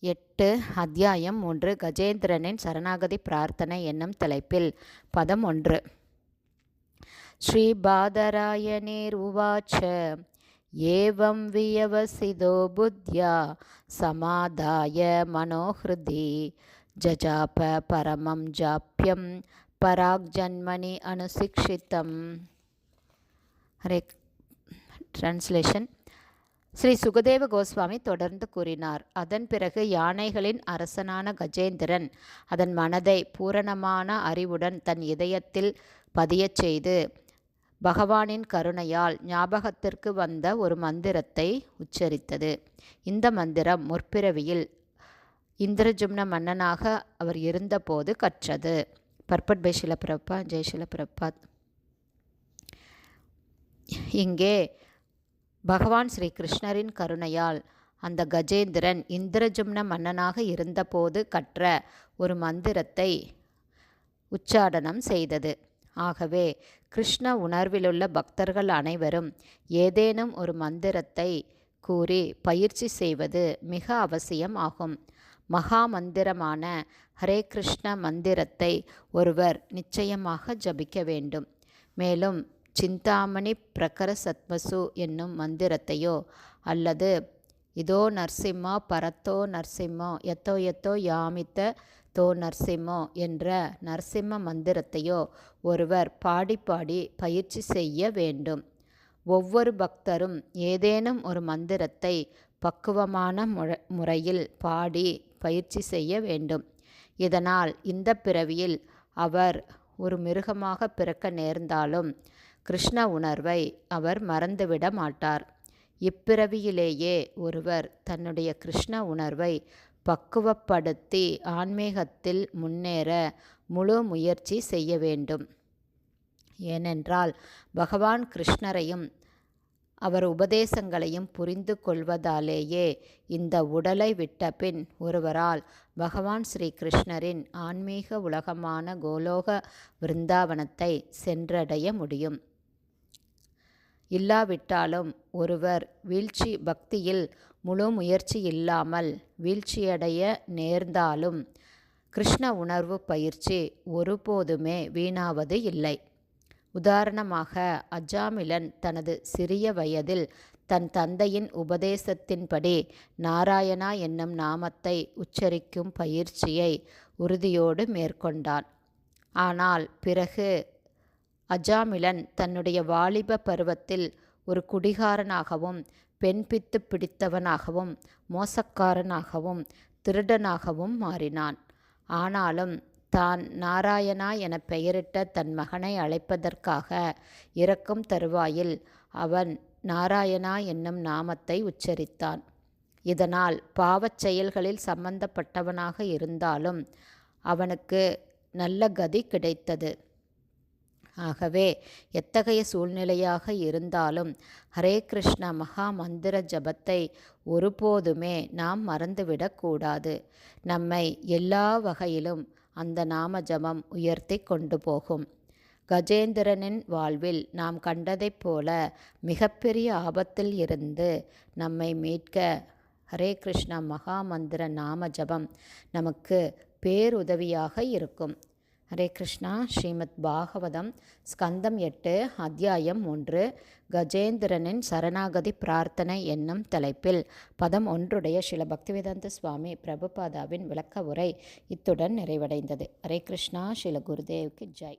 எட்டு அத்தியாயம் மூன்று கஜேந்திரனின் சரணாகதி பிரார்த்தனை என்னும் தலைப்பில். பதம் ஒன்று. ஸ்ரீபாதராயணீர் உவாச்ச ஏவம் வியவசிதோ புத்யா சமாதாய மனோஹிருதி. ஜஜாப பரமம் ஜாப்பியம் பராக் ஜன்மணி அனுசிக்ஷித்தம். ரெக் ட்ரான்ஸ்லேஷன். ஸ்ரீ சுகதேவ கோஸ்வாமி தொடர்ந்து கூறினார். அதன் பிறகு யானைகளின் அரசனான கஜேந்திரன் அதன் மனதை பூரணமான அறிவுடன் தன் இதயத்தில் பதியச் செய்து பகவானின் கருணையால் ஞாபகத்திற்கு வந்த ஒரு மந்திரத்தை உச்சரித்தது. இந்த மந்திரம் முற்பிறவியில் இந்திரஜும்ன மன்னனாக அவர் இருந்தபோது கற்றது. பர்பட் பை ஷிலபிரப்பா ஜெய் ஷிலபிரப்பாத் இங்கே பகவான் ஸ்ரீ கிருஷ்ணரின் கருணையால் அந்த கஜேந்திரன் இந்திரஜும்ன மன்னனாக இருந்தபோது கற்ற ஒரு மந்திரத்தை உச்சாடனம் செய்தது. ஆகவே கிருஷ்ண உணர்விலுள்ள பக்தர்கள் அனைவரும் ஏதேனும் ஒரு மந்திரத்தை கூறி பயிற்சி செய்வது மிக அவசியம் ஆகும். மகா மந்திரமான ஹரே கிருஷ்ண மந்திரத்தை ஒருவர் நிச்சயமாக ஜபிக்க வேண்டும். மேலும் சிந்தாமணி பிரகர சத்மசு என்னும் மந்திரத்தையோ அல்லது இதோ நரசிம்மா பரத்தோ நரசிம்மோ எத்தோ எத்தோ யாமித்த தோ நரசிம்மோ என்ற நரசிம்ம மந்திரத்தையோ ஒருவர் பாடி பாடி பயிற்சி செய்ய வேண்டும். ஒவ்வொரு பக்தரும் ஏதேனும் ஒரு மந்திரத்தை பக்குவமான முறையில் பாடி பயிற்சி செய்ய வேண்டும். இதனால் இந்த பிறவியில் அவர் ஒரு மிருகமாக பிறக்க நேர்ந்தாலும் கிருஷ்ண உணர்வை அவர் மறந்துவிட மாட்டார். இப்பிறவியிலேயே ஒருவர் தன்னுடைய கிருஷ்ண உணர்வை பக்குவப்படுத்தி ஆன்மீகத்தில் முன்னேற முழு முயற்சி செய்ய வேண்டும். ஏனென்றால் பகவான் கிருஷ்ணரையும் அவர் உபதேசங்களையும் புரிந்து கொள்வதாலேயே இந்த உடலை விட்ட பின் ஒருவரால் பகவான் ஸ்ரீ கிருஷ்ணரின் ஆன்மீக உலகமான கோலோக விருந்தாவனத்தை சென்றடைய முடியும். இல்லாவிட்டாலும் ஒருவர் வீழ்ச்சி பக்தியில் முழு முயற்சி இல்லாமல் வீழ்ச்சியடைய நேர்ந்தாலும் கிருஷ்ண உணர்வு பயிற்சி ஒருபோதுமே வீணாவது இல்லை. உதாரணமாக அஜாமிலன் தனது சிறிய வயதில் தன் தந்தையின் உபதேசத்தின்படி நாராயணா என்னும் நாமத்தை உச்சரிக்கும் பயிற்சியை உறுதியோடு மேற்கொண்டான். ஆனால் பிறகு அஜாமிலன் தன்னுடைய வாலிப பருவத்தில் ஒரு குடிகாரனாகவும் பெண் பித்து பிடித்தவனாகவும் மோசக்காரனாகவும் திருடனாகவும் மாறினான். ஆனாலும் தான் நாராயணா என பெயரிட்ட தன் மகனை அழைப்பதற்காக இறக்கும் தருவாயில் அவன் நாராயணா என்னும் நாமத்தை உச்சரித்தான். இதனால் பாவச் செயல்களில் சம்பந்தப்பட்டவனாக இருந்தாலும் அவனுக்கு நல்ல கதி கிடைத்தது. ஆகவே எத்தகைய சூழ்நிலையாக இருந்தாலும் ஹரே கிருஷ்ண மகா மந்திர ஜபத்தை ஒருபோதுமே நாம் மறந்துவிடக்கூடாது நம்மை எல்லா வகையிலும் அந்த நாம ஜபம் உயர்த்தி கொண்டு போகும். கஜேந்திரனின் வாழ்வில் நாம் கண்டதைப் போல மிகப்பெரிய ஆபத்தில் இருந்து நம்மை மீட்க ஹரே கிருஷ்ண மகா மந்திர நாம ஜபம் நமக்கு பேருதவியாக இருக்கும். ஹரே கிருஷ்ணா ஸ்ரீமத் பாகவதம் ஸ்கந்தம் எட்டு அத்தியாயம் ஒன்று கஜேந்திரனின் சரணாகதி பிரார்த்தனை என்னும் தலைப்பில். பதம் ஒன்றுடைய சில பக்திவேதாந்த சுவாமி பிரபுபாதாவின் விளக்க உரை இத்துடன் நிறைவடைந்தது. ஹரே கிருஷ்ணா ஸ்ரீல குருதேவுக்கு ஜெய்.